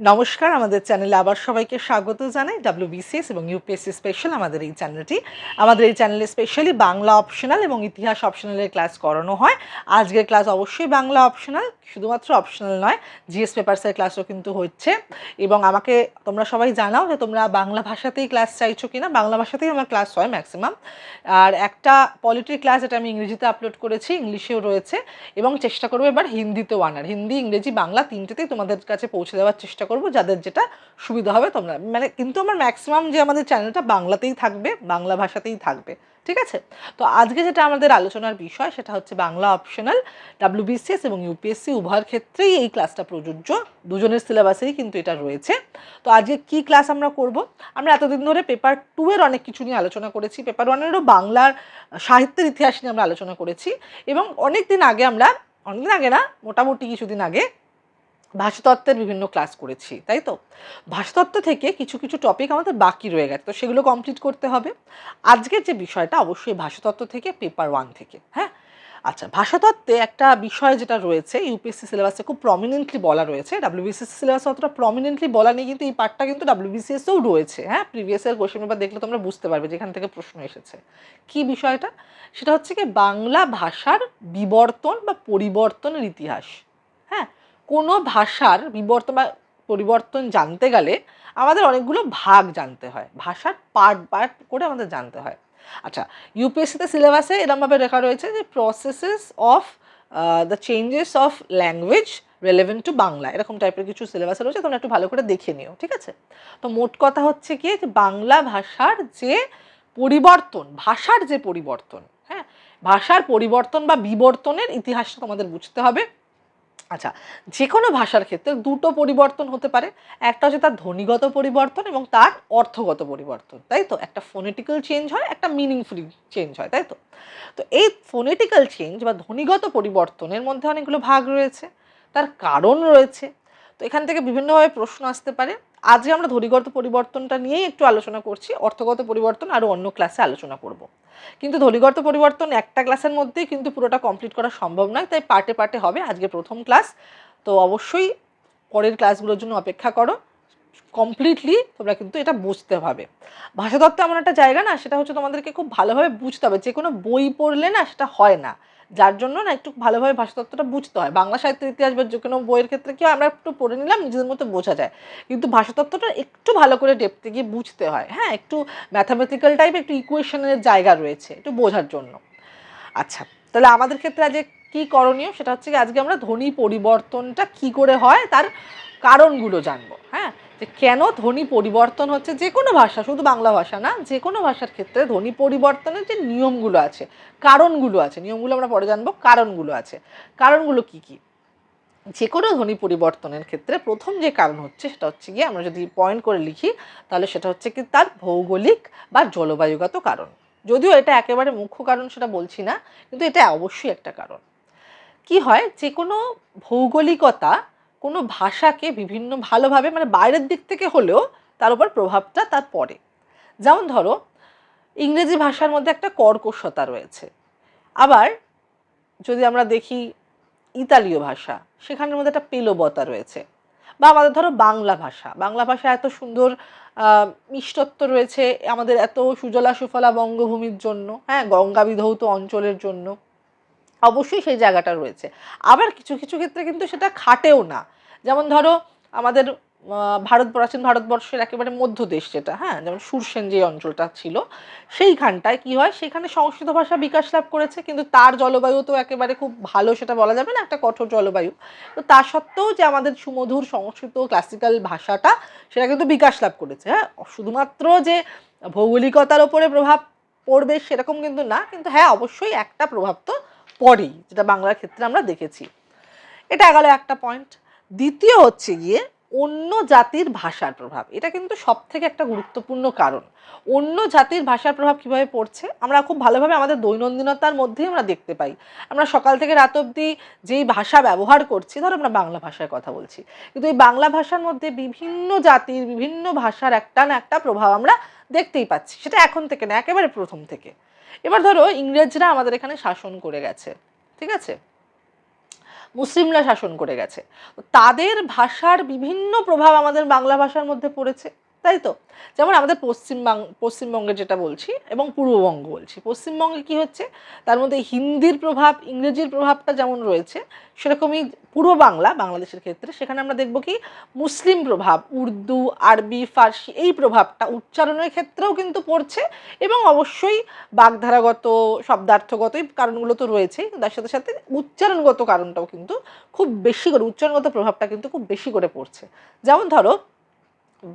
নমস্কার, আমাদের চ্যানেলে আবার সবাইকে স্বাগত জানাই। ডাব্লিউবিসিএস এবং ইউপিএসসি স্পেশাল আমাদের এই চ্যানেলটি। আমাদের এই চ্যানেলে স্পেশালি বাংলা অপশনাল এবং ইতিহাস অপশনালের ক্লাস করানো হয়। আজকের ক্লাস অবশ্যই বাংলা অপশনাল শুধুমাত্র অপশনাল নয় জিএস পেপার্সের ক্লাসও কিন্তু হচ্ছে। এবং আমাকে তোমরা সবাই জানাও যে তোমরা বাংলা ভাষাতেই ক্লাস চাইছো কিনা। বাংলা ভাষাতেই আমার ক্লাস হয় ম্যাক্সিমাম আর একটা পলিটি ক্লাস এটা আমি ইংরেজিতে আপলোড করেছি, ইংলিশেও রয়েছে। এবং চেষ্টা করব এবার হিন্দিতেও আনার। হিন্দি, ইংরেজি, বাংলা তিনটেতেই তোমাদের কাছে পৌঁছে দেওয়ার চেষ্টা করব যাদের যেটা সুবিধা হবে তোমরা মানে কিন্তু আমার ম্যাক্সিমাম যে আমাদের চ্যানেলটা বাংলাতেই থাকবে, বাংলা ভাষাতেই থাকবে, ঠিক আছে? তো আজকে যেটা আমাদের আলোচনার বিষয় সেটা হচ্ছে বাংলা অপশনাল ডাব্লিউবিসিএস এবং ইউপিএসসি উভয়ের ক্ষেত্রেই এই ক্লাসটা প্রযোজ্য, দুজনের সিলেবাসেই কিন্তু এটা রয়েছে। তো আজকে কি ক্লাস আমরা করব? আমরা এতদিন ধরে পেপার টু এর অনেক কিছু নিয়ে আলোচনা করেছি পেপার ওয়ানেরও বাংলার সাহিত্যের ইতিহাস নিয়ে আমরা আলোচনা করেছি এবং অনেক দিন আগে আমরা, অনেকদিন আগে না, মোটামুটি কিছুদিন আগে ভাষাতত্ত্বের বিভিন্ন ক্লাস করেছি, তাই তো? ভাষাতত্ত্ব থেকে কিছু কিছু টপিক আমাদের বাকি রয়ে গেছে, তো সেগুলো কমপ্লিট করতে হবে। আজকের যে বিষয়টা, অবশ্যই ভাষাতত্ত্ব থেকে পেপার ওয়ান থেকে হ্যাঁ? আচ্ছা ভাষাতত্ত্বে একটা বিষয় যেটা রয়েছে ইউপিএসসি সিলেবাসে খুব প্রমিনেন্টলি বলা রয়েছে ডাব্লিউবিসিএস সিলেবাসে অতটা প্রমিনেন্টলি বলা নেই, কিন্তু এই পার্টটা কিন্তু ডাব্লিউবিসিএসেও রয়েছে হ্যাঁ? প্রিভিয়াস ইয়ার কোশ্চেন পেপার দেখলে তোমরা বুঝতে পারবে যেখান থেকে প্রশ্ন এসেছে। কি বিষয়টা? সেটা হচ্ছে কি, বাংলা ভাষার বিবর্তন বা পরিবর্তনের ইতিহাস হ্যাঁ? কোনো ভাষার বিবর্তন বা পরিবর্তন জানতে গেলে আমাদের অনেকগুলো ভাগ জানতে হয়। ভাষার পার্ট পার্ট করে আমাদের জানতে হয়। আচ্ছা ইউপিএসসিতে সিলেবাসে এরমভাবে লেখা রয়েছে যে processes of the changes of language relevant to Bangla. এরকম টাইপের কিছু সিলেবাস রয়েছে, তোমরা একটু ভালো করে দেখে নিও, ঠিক আছে? তো মোট কথা হচ্ছে কি, যে বাংলা ভাষার যে পরিবর্তন, ভাষার যে পরিবর্তন হ্যাঁ? ভাষার পরিবর্তন বা বিবর্তনের ইতিহাসটা তোমাদের বুঝতে হবে। আচ্ছা যে কোনো ভাষার ক্ষেত্রে দুটো পরিবর্তন হতে পারে। একটা হচ্ছে তার ধ্বনিগত পরিবর্তন এবং তার অর্থগত পরিবর্তন, তাই তো? একটা ফোনেটিক্যাল চেঞ্জ হয়, একটা মিনিংফুলি চেঞ্জ হয়, তাই তো? তো এই ফোনেটিক্যাল চেঞ্জ বা ধ্বনিগত পরিবর্তনের মধ্যে অনেকগুলো ভাগ রয়েছে। তার কারণ রয়েছে তো এখান থেকে বিভিন্নভাবে প্রশ্ন আসতে পারে। আজকে আমরা ধ্বনিগত পরিবর্তনটা নিয়েই একটু আলোচনা করছি। অর্থগত পরিবর্তন আরও অন্য ক্লাসে আলোচনা করব। কিন্তু ধ্বনিগত পরিবর্তন একটা ক্লাসের মধ্যেই কিন্তু পুরোটা কমপ্লিট করা সম্ভব নয়, তাই পার্টে পার্টে হবে আজকে প্রথম ক্লাস তো অবশ্যই পরের ক্লাসগুলোর জন্য অপেক্ষা করো। কমপ্লিটলি তোমরা কিন্তু এটা বুঝতে হবে ভাষাতত্ত্ব এমন একটা জায়গা না, সেটা হচ্ছে তোমাদেরকে খুব ভালোভাবে বুঝতে হবে। যে কোনো বই পড়লে না সেটা হয় না। যার জন্য না একটু ভালোভাবে ভাষাতত্ত্বটা বুঝতে হয়। বাংলা সাহিত্যের ইতিহাস বা যে কোনো বইয়ের ক্ষেত্রে কি আমরা একটু পড়ে নিলাম, নিজেদের মতো বোঝা যায়। কিন্তু ভাষাতত্ত্বটা একটু ভালো করে ডেপতে গিয়ে বুঝতে হয়। হ্যাঁ একটু ম্যাথামেটিক্যাল টাইপ একটু ইকুয়েশনের জায়গা রয়েছে, একটু বোঝার জন্য। আচ্ছা তাহলে আমাদের ক্ষেত্রে আজকে কী করণীয়? সেটা হচ্ছে কি আজকে আমরা ধ্বনি পরিবর্তনটা কি করে হয়, তার কারণগুলো জানব। হ্যাঁ যে কেন ধ্বনি পরিবর্তন হচ্ছে যে কোনো ভাষা, শুধু বাংলা ভাষা না, যে কোনো ভাষার ক্ষেত্রে ধ্বনি পরিবর্তনের যে নিয়মগুলো আছে, কারণগুলো আছে, নিয়মগুলো আমরা পরে জানব, কারণগুলো আছে। কারণগুলো কি কি? যে কোনো ধ্বনি পরিবর্তনের ক্ষেত্রে প্রথম যে কারণ হচ্ছে সেটা হচ্ছে গিয়ে আমরা যদি পয়েন্ট করে লিখি, তাহলে সেটা হচ্ছে কি তার ভৌগোলিক বা জলবায়ুগত কারণ। যদিও এটা একেবারে মুখ্য কারণ সেটা বলছি না, কিন্তু এটা অবশ্যই একটা কারণ। কি হয়? যে কোনো ভৌগোলিকতা কোনো ভাষাকে বিভিন্ন ভালোভাবে মানে বাইরের দিক থেকে হলেও তার উপর প্রভাবটা তার পড়ে। যেমন ধরো, ইংরেজি ভাষার মধ্যে একটা কর্কশতা রয়েছে। আবার যদি আমরা দেখি ইতালীয় ভাষা, সেখানের মধ্যে একটা পেলবতা রয়েছে। বা আমাদের ধরো বাংলা ভাষা বাংলা ভাষা এত সুন্দর মিষ্টত্ব রয়েছে আমাদের এত সুজলা সুফলা বঙ্গভূমির জন্য। হ্যাঁ গঙ্গা বিধৌত অঞ্চলের জন্য। অবশ্যই সেই জায়গাটা রয়েছে। আবার কিছু কিছু ক্ষেত্রে কিন্তু সেটা খাটেও না। যেমন ধরো, আমাদের ভারত, প্রাচীন ভারতবর্ষের একেবারে মধ্যদেশ যেটা হ্যাঁ? যেমন সুরসেন যে অঞ্চলটা ছিল, সেইখানটায় কি হয়? সেখানে সংস্কৃত ভাষা বিকাশ লাভ করেছে, কিন্তু তার জলবায়ু তো একেবারে খুব ভালো, সেটা বলা যাবে না, একটা কঠোর জলবায়ু। তো তা সত্ত্বেও যে আমাদের সুমধুর সংস্কৃত ক্লাসিক্যাল ভাষাটা, সেটা কিন্তু বিকাশ লাভ করেছে হ্যাঁ? শুধুমাত্র যে ভৌগোলিকতার ওপরে প্রভাব পড়বে সেরকম কিন্তু না, কিন্তু হ্যাঁ অবশ্যই একটা প্রভাব তো পড়েই যেটা বাংলার ক্ষেত্রে আমরা দেখেছি। এটা গেল একটা পয়েন্ট দ্বিতীয় হচ্ছে গিয়ে অন্য জাতির ভাষার প্রভাব। এটা কিন্তু সব থেকে একটা গুরুত্বপূর্ণ কারণ। অন্য জাতির ভাষার প্রভাব কীভাবে পড়ছে, আমরা খুব ভালোভাবে আমাদের দৈনন্দিনতার মধ্যেই আমরা দেখতে পাই। আমরা সকাল থেকে রাত অবধি যেই ভাষা ব্যবহার করছি, ধরো আমরা বাংলা ভাষায় কথা বলছি। কিন্তু এই বাংলা ভাষার মধ্যে বিভিন্ন জাতির বিভিন্ন ভাষার একটা না একটা প্রভাব আমরা দেখতেই পাচ্ছি। সেটা এখন থেকে না, একেবারে প্রথম থেকে। এবার ধরো ইংরেজরা আমাদের এখানে শাসন করে গেছে, ঠিক আছে? মুসলিমরা শাসন করে গেছে। তাদের ভাষার বিভিন্ন প্রভাব আমাদের বাংলা ভাষার মধ্যে পড়েছে। তাই তো? যেমন আমাদের পশ্চিমবাং পশ্চিমবঙ্গে যেটা বলছি এবং পূর্ববঙ্গ বলছি। পশ্চিমবঙ্গে কি হচ্ছে? তার মধ্যে হিন্দির প্রভাব, ইংরেজির প্রভাবটা যেমন রয়েছে, সেরকমই পূর্ব বাংলা, বাংলাদেশের ক্ষেত্রে, সেখানে আমরা দেখব কি মুসলিম প্রভাব, উর্দু, আরবি, ফার্সি এই প্রভাবটা উচ্চারণের ক্ষেত্রেও কিন্তু পড়ছে এবং অবশ্যই বাগধারাগত, শব্দার্থগত এই কারণগুলো তো রয়েছেই, তার সাথে সাথে উচ্চারণগত কারণটাও কিন্তু খুব বেশি করে, উচ্চারণগত প্রভাবটা কিন্তু খুব বেশি করে পড়ছে। যেমন ধরো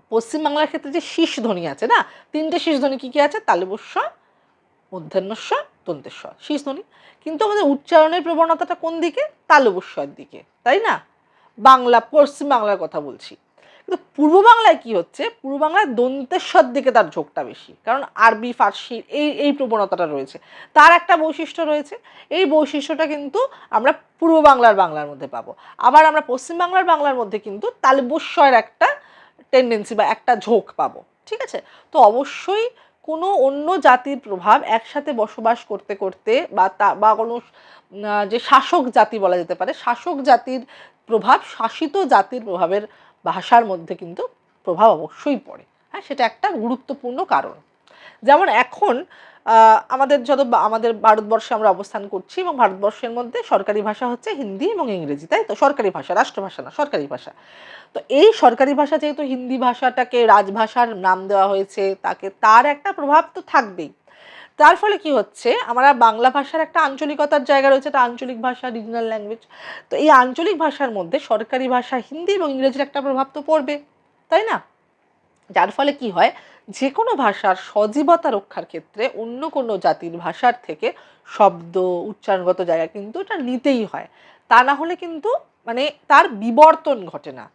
পশ্চিমবাংলার ক্ষেত্রে যে শীষ ধ্বনি আছে, না? তিনটে শীষ ধ্বনি কী কী আছে? তালবস্য মধ্যাহ্নস্ব দন্তেস্ব শীষ ধ্বনি। কিন্তু আমাদের উচ্চারণের প্রবণতাটা কোন দিকে? তালবস্যর দিকে, তাই না? বাংলা, পশ্চিম বাংলার কথা বলছি। কিন্তু পূর্ব বাংলায় কি হচ্ছে? পূর্ব বাংলায় দন্তেশ্বর দিকে তার ঝোঁকটা বেশি। কারণ আরবি, ফার্সি এই এই প্রবণতাটা রয়েছে। তার একটা বৈশিষ্ট্য রয়েছে। এই বৈশিষ্ট্যটা কিন্তু আমরা পূর্ব বাংলার বাংলার মধ্যে পাবো। আবার আমরা পশ্চিম বাংলার বাংলার মধ্যে কিন্তু তালবস্যের একটা টেন্ডেন্সি বা একটা ঝোঁক পাবো, ঠিক আছে? তো অবশ্যই কোনো অন্য জাতির প্রভাব একসাথে বসবাস করতে করতে বা তা, বা কোনো যে শাসক জাতি বলা যেতে পারে, শাসক জাতির প্রভাব শাসিত জাতির প্রভাবের ভাষার মধ্যে কিন্তু প্রভাব অবশ্যই পড়ে। হ্যাঁ সেটা একটা গুরুত্বপূর্ণ কারণ। যেমন এখন আমাদের যত আমাদের ভারতবর্ষে আমরা অবস্থান করছি এবং ভারতবর্ষের মধ্যে সরকারি ভাষা হচ্ছে হিন্দি এবং ইংরেজি, তাই তো? সরকারি ভাষা, রাষ্ট্রভাষা না, সরকারি ভাষা। তো এই সরকারি ভাষা যেহেতু হিন্দি ভাষাটাকে রাজভাষার নাম দেওয়া হয়েছে, তাকে তার একটা প্রভাব তো থাকবেই। তার ফলে কি হচ্ছে? আমরা বাংলা ভাষার একটা আঞ্চলিকতার জায়গা রয়েছে একটা আঞ্চলিক ভাষা রিজনাল ল্যাঙ্গুয়েজ তো এই আঞ্চলিক ভাষার মধ্যে সরকারি ভাষা হিন্দি এবং ইংরেজির একটা প্রভাব তো পড়বে, তাই না? যার ফলে কি হয় যে কোনো ভাষার সজীবতা রক্ষার ক্ষেত্রে অন্য কোনো জাতির ভাষার থেকে শব্দ, উচ্চারণগত জায়গা কিন্তু এটা নিতেই হয়। তা না হলে কিন্তু মানে তার বিবর্তন ঘটে না।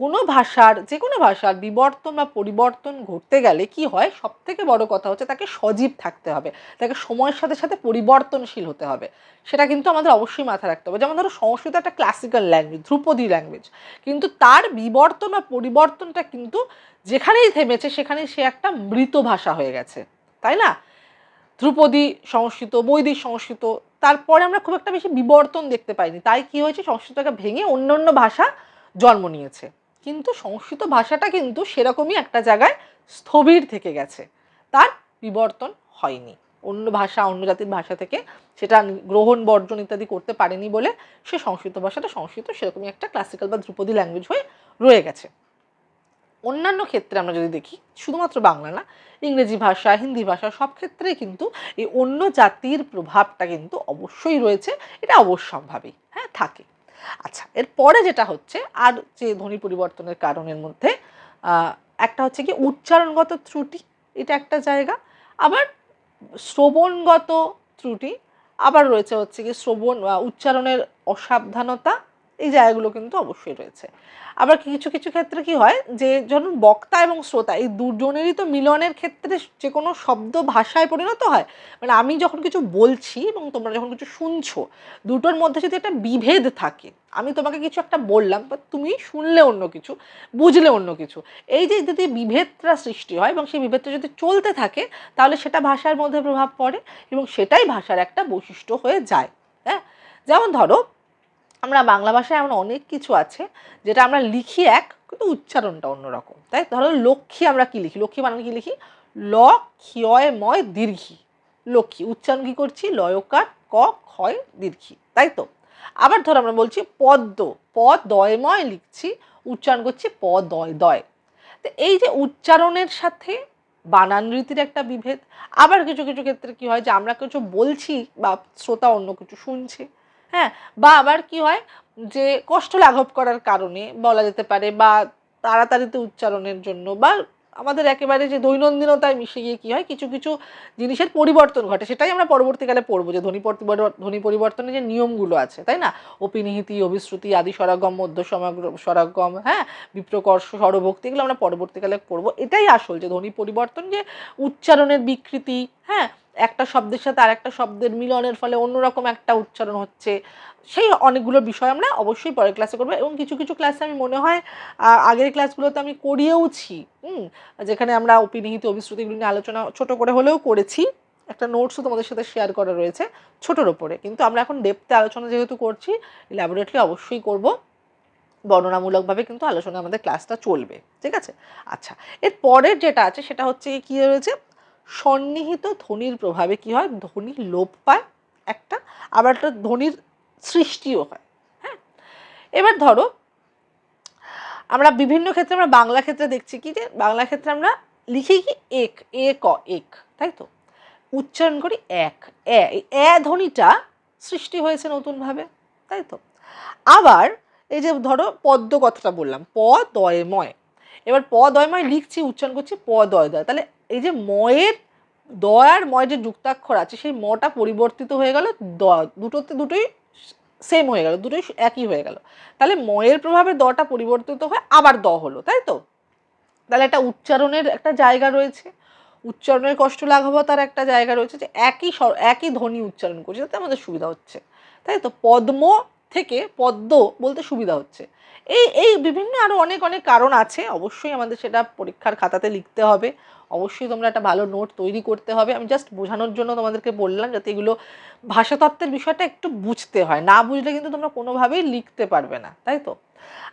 কোনো ভাষার, যে কোনো ভাষার বিবর্তন বা পরিবর্তন ঘটতে গেলে কি হয়? সব থেকে বড় কথা হচ্ছে তাকে সজীব থাকতে হবে। তাকে সময়ের সাথে সাথে পরিবর্তনশীল হতে হবে। সেটা কিন্তু আমাদের অবশ্যই মাথায় রাখতে হবে। যেমন ধরো সংস্কৃত একটা ক্লাসিক্যাল ল্যাঙ্গুয়েজ ধ্রুপদী ল্যাঙ্গুয়েজ কিন্তু তার বিবর্তন বা পরিবর্তনটা কিন্তু যেখানেই থেমেছে, সেখানেই সে একটা মৃত ভাষা হয়ে গেছে। তাই না? ধ্রুপদী সংস্কৃত, বৈদিক সংস্কৃত, তারপরে আমরা খুব একটা বেশি বিবর্তন দেখতে পাইনি। তাই কি হয়েছে? সংস্কৃতটাকে ভেঙে অন্য অন্য ভাষা জন্ম নিয়েছে। কিন্তু সংস্কৃত ভাষাটা কিন্তু সেরকমই একটা জায়গায় স্থবির থেকে গেছে। তার বিবর্তন হয়নি। অন্য ভাষা, অন্য জাতির ভাষা থেকে সেটা গ্রহণ, বর্জন ইত্যাদি করতে পারেনি বলে সে সংস্কৃত ভাষাটা, সংস্কৃত সেরকমই একটা ক্লাসিক্যাল বা ধ্রুপদী ল্যাঙ্গুয়েজ হয়ে রয়ে গেছে। অন্যান্য ক্ষেত্রে আমরা যদি দেখি, শুধুমাত্র বাংলা না, ইংরেজি ভাষা, হিন্দি ভাষা সব ক্ষেত্রেই কিন্তু এই অন্য জাতির প্রভাবটা কিন্তু অবশ্যই রয়েছে। এটা অবশ্যম্ভাবী হ্যাঁ থাকে। আচ্ছা এরপরে যেটা হচ্ছে, আর যে ধ্বনি পরিবর্তনের কারণের মধ্যে একটা হচ্ছে কি উচ্চারণগত ত্রুটি, এটা একটা জায়গা। আবার শ্রবণগত ত্রুটি, আবার রয়েছে হচ্ছে কি শ্রবণ উচ্চারণের অসাবধানতা এই জায়গাগুলো কিন্তু অবশ্যই রয়েছে। আবার কিছু কিছু ক্ষেত্রে কি হয় যে যখন বক্তা এবং শ্রোতা, এই দুজনেরই তো মিলনের ক্ষেত্রে যে কোনো শব্দ ভাষায় পরিণত হয়। মানে আমি যখন কিছু বলছি এবং তোমরা যখন কিছু শুনছো, দুটোর মধ্যে যদি একটা বিভেদ থাকে, আমি তোমাকে কিছু একটা বললাম বা তুমি শুনলে অন্য কিছু, বুঝলে অন্য কিছু। এই যে যদি বিভেদটা সৃষ্টি হয় এবং সেই বিভেদটা যদি চলতে থাকে, তাহলে সেটা ভাষার মধ্যে প্রভাব পড়ে এবং সেটাই ভাষার একটা বৈশিষ্ট্য হয়ে যায়। হ্যাঁ? যেমন ধরো আমরা বাংলা ভাষায় এমন অনেক কিছু আছে যেটা আমরা লিখি এক, কিন্তু উচ্চারণটা অন্যরকম। তাই ধরো লক্ষ্মী আমরা কি লিখি? লক্ষ্মী মানে কি লিখি? ল, ক্ষয়, ময়, দীর্ঘি। লক্ষ্মী, উচ্চারণ কি করছি? লয়কার, ক, ক্ষয়, দীর্ঘি। তাই তো? আবার ধরো আমরা বলছি পদ্ম, প দয়ময় লিখছি, উচ্চারণ করছি প, দয় দয়। তো এই যে উচ্চারণের সাথে বানান রীতির একটা বিভেদ, আবার কিছু কিছু ক্ষেত্রে কি হয় যে আমরা কিছু বলছি বা শ্রোতা অন্য কিছু শুনছে। হ্যাঁ বা আবার কি হয় যে কষ্ট লাঘব করার কারণে বলা যেতে পারে বা তাড়াতাড়িতে উচ্চারণের জন্য বা আমাদের একেবারে যে দৈনন্দিনতায় মিশে গিয়ে কী হয় কিছু কিছু জিনিসের পরিবর্তন ঘটে। সেটাই আমরা পরবর্তীকালে পড়ব যে ধ্বনি ধ্বনি পরিবর্তনের যে নিয়মগুলো আছে, তাই না? অপিনিহিতি, অভিশ্রুতি, আদি স্বরাগম, মধ্য সমাগ্র স্বরাগম হ্যাঁ বিপ্রকর্ষ স্বরভক্তি এগুলো আমরা পরবর্তীকালে পড়ব। এটাই আসল যে ধ্বনি পরিবর্তন যে উচ্চারণের বিকৃতি হ্যাঁ একটা শব্দের সাথে আর একটা শব্দের মিলনের ফলে অন্যরকম একটা উচ্চারণ হচ্ছে। সেই অনেকগুলো বিষয় আমরা অবশ্যই পরের ক্লাসে করব এবং কিছু কিছু ক্লাসে আমি মনে হয় আগের ক্লাসগুলোতে আমি করিয়েওছি, হুম? যেখানে আমরা অপিনিহিত অভিশ্রুতিগুলো নিয়ে আলোচনা ছোট করে হলেও করেছি। একটা নোটসও তোমাদের সাথে শেয়ার করা রয়েছে ছোটোর ওপরে। কিন্তু আমরা এখন ডেপতে আলোচনা যেহেতু করছি ল্যাবরেটরি অবশ্যই করব। বর্ণনামূলকভাবে কিন্তু আলোচনা আমাদের ক্লাসটা চলবে, ঠিক আছে? আচ্ছা এর পরের যেটা আছে সেটা হচ্ছে কী রয়েছে? সন্নিহিত ধ্বনির প্রভাবে কি হয়? ধ্বনি লোপ পায় একটা, আবার একটা ধ্বনির সৃষ্টিও হয় হ্যাঁ? এবার ধরো, আমরা বিভিন্ন ক্ষেত্রে আমরা বাংলা ক্ষেত্রে দেখছি কি যে, বাংলা ক্ষেত্রে আমরা লিখি কি? এক, এ, ক, এক, তাই তো? উচ্চারণ করি এক, এ ধ্বনিটা সৃষ্টি হয়েছে নতুনভাবে, তাই তো? আবার এই যে ধরো পদ্ম কথাটা বললাম প দয় ময় এবার প দয় ময় লিখছি, উচ্চারণ করছি প দয় দয় তাহলে এই যে ময়ের দয় আর ময় যে যুক্তাক্ষর আছে, সেই মটা পরিবর্তিত হয়ে গেল, দ, দুটোতে দুটোই সেম হয়ে গেল, দুটোই একই হয়ে গেল। তাহলে ময়ের প্রভাবে দটা পরিবর্তিত হয়ে আবার দ হলো, তাই তো? তাহলে একটা উচ্চারণের একটা জায়গা রয়েছে, উচ্চারণের কষ্ট লাঘব তার একটা জায়গা রয়েছে যে একই একই ধ্বনি উচ্চারণ করছে, তাতে আমাদের সুবিধা হচ্ছে। তাই তো? পদ্ম থেকে পদ্ম বলতে সুবিধা হচ্ছে। এই এই বিভিন্ন আরও অনেক অনেক কারণ আছে, অবশ্যই আমাদের সেটা পরীক্ষার খাতাতে লিখতে হবে। অবশ্যই তোমরা একটা ভালো নোট তৈরি করতে হবে। আমি জাস্ট বোঝানোর জন্য তোমাদেরকে বললাম যাতে এগুলো ভাষাতত্ত্বের বিষয়টা একটু বুঝতে হয়। না বুঝলে কিন্তু তোমরা কোনোভাবেই লিখতে পারবে না, তাই তো?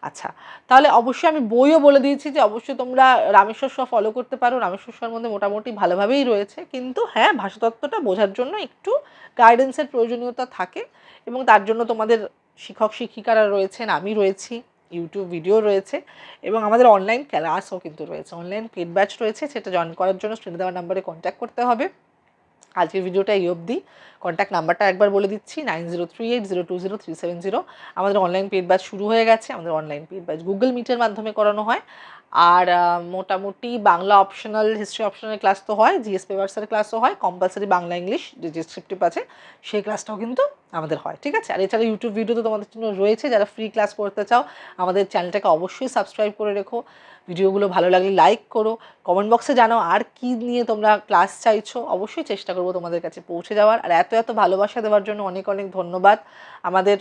আচ্ছা তাহলে অবশ্যই আমি বইও বলে দিয়েছি যে অবশ্যই তোমরা রামেশ্বর শ ফলো করতে পারো। রামেশ্বর শর মধ্যে মোটামুটি ভালোভাবেই রয়েছে। কিন্তু হ্যাঁ ভাষাতত্ত্বটা বোঝার জন্য একটু গাইডেন্সের প্রয়োজনীয়তা থাকে এবং তার জন্য তোমাদের শিক্ষক শিক্ষিকারা রয়েছেন, আমি রয়েছি। ইউটিউব ভিডিও রয়েছে এবং আমাদের অনলাইন ক্লাসও কিন্তু রয়েছে। অনলাইন পেড ব্যাচ রয়েছে, সেটা জয়েন করার জন্য স্ক্রিনে দেওয়ার নাম্বারে কন্ট্যাক্ট করতে হবে। আজকের ভিডিওটা এই অবধি। কন্ট্যাক্ট নাম্বারটা একবার বলে দিচ্ছি nine zero three eight zero two zero three seven zero আমাদের অনলাইন পেড ব্যাচ শুরু হয়ে গেছে, আমাদের অনলাইন পেড ব্যাচ গুগল মিটের মাধ্যমে করানো হয়। আর মোটামুটি Bangla optional history optional class তো হয় জিএস পেপার্সের ক্লাসও হয় কম্পালসারি বাংলা ইংলিশ যে ডিসক্রিপটিভ আছে, সেই ক্লাসটাও কিন্তু আমাদের হয়, ঠিক আছে? আর এছাড়া ইউটিউব ভিডিও তো তোমাদের জন্য রয়েছে, যারা ফ্রি ক্লাস করতে চাও, আমাদের চ্যানেলটাকে অবশ্যই সাবস্ক্রাইব করে রেখো। ভিডিওগুলো ভালো লাগলে লাইক করো কমেন্ট বক্সে জানো আর কি নিয়ে তোমরা ক্লাস চাইছো। অবশ্যই চেষ্টা করব তোমাদের কাছে পৌঁছে যাওয়ার। আর এত এত ভালোবাসা দেওয়ার জন্য অনেক অনেক ধন্যবাদ। আমাদের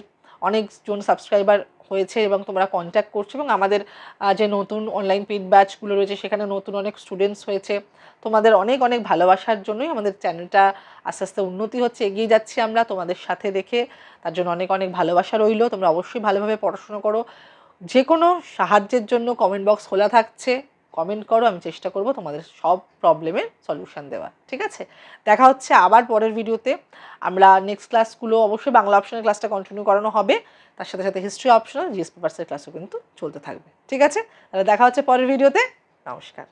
অনেকজন সাবস্ক্রাইবার হয়েছে এবং তোমরা কন্ট্যাক্ট করছ এবং আমাদের যে নতুন অনলাইন পেড ব্যাচগুলো রয়েছে সেখানে নতুন অনেক স্টুডেন্টস হয়েছে। তোমাদের অনেক অনেক ভালোবাসার জন্যই আমাদের চ্যানেলটা আস্তে আস্তে উন্নতি হচ্ছে, এগিয়ে যাচ্ছি আমরা তোমাদের সাথে দেখে। তার জন্য অনেক অনেক ভালোবাসা রইল। তোমরা অবশ্যই ভালোভাবে পড়াশুনো করো। যে কোনো সাহায্যের জন্য কমেন্ট বক্স খোলা থাকছে। কমেন্ট করো, আমি চেষ্টা করব তোমাদের সব প্রবলেমের সলিউশন দেওয়ার, ঠিক আছে? দেখা হচ্ছে আবার পরের ভিডিওতে আমরা নেক্সট ক্লাসগুলো অবশ্যই বাংলা অপশনের ক্লাসটা কন্টিনিউ করানো হবে। তার সাথে সাথে হিস্ট্রি অপশনাল জিএস পেপার্সের ক্লাসও কিন্তু চলতে থাকবে, ঠিক আছে? তাহলে দেখা হচ্ছে পরের ভিডিওতে নমস্কার।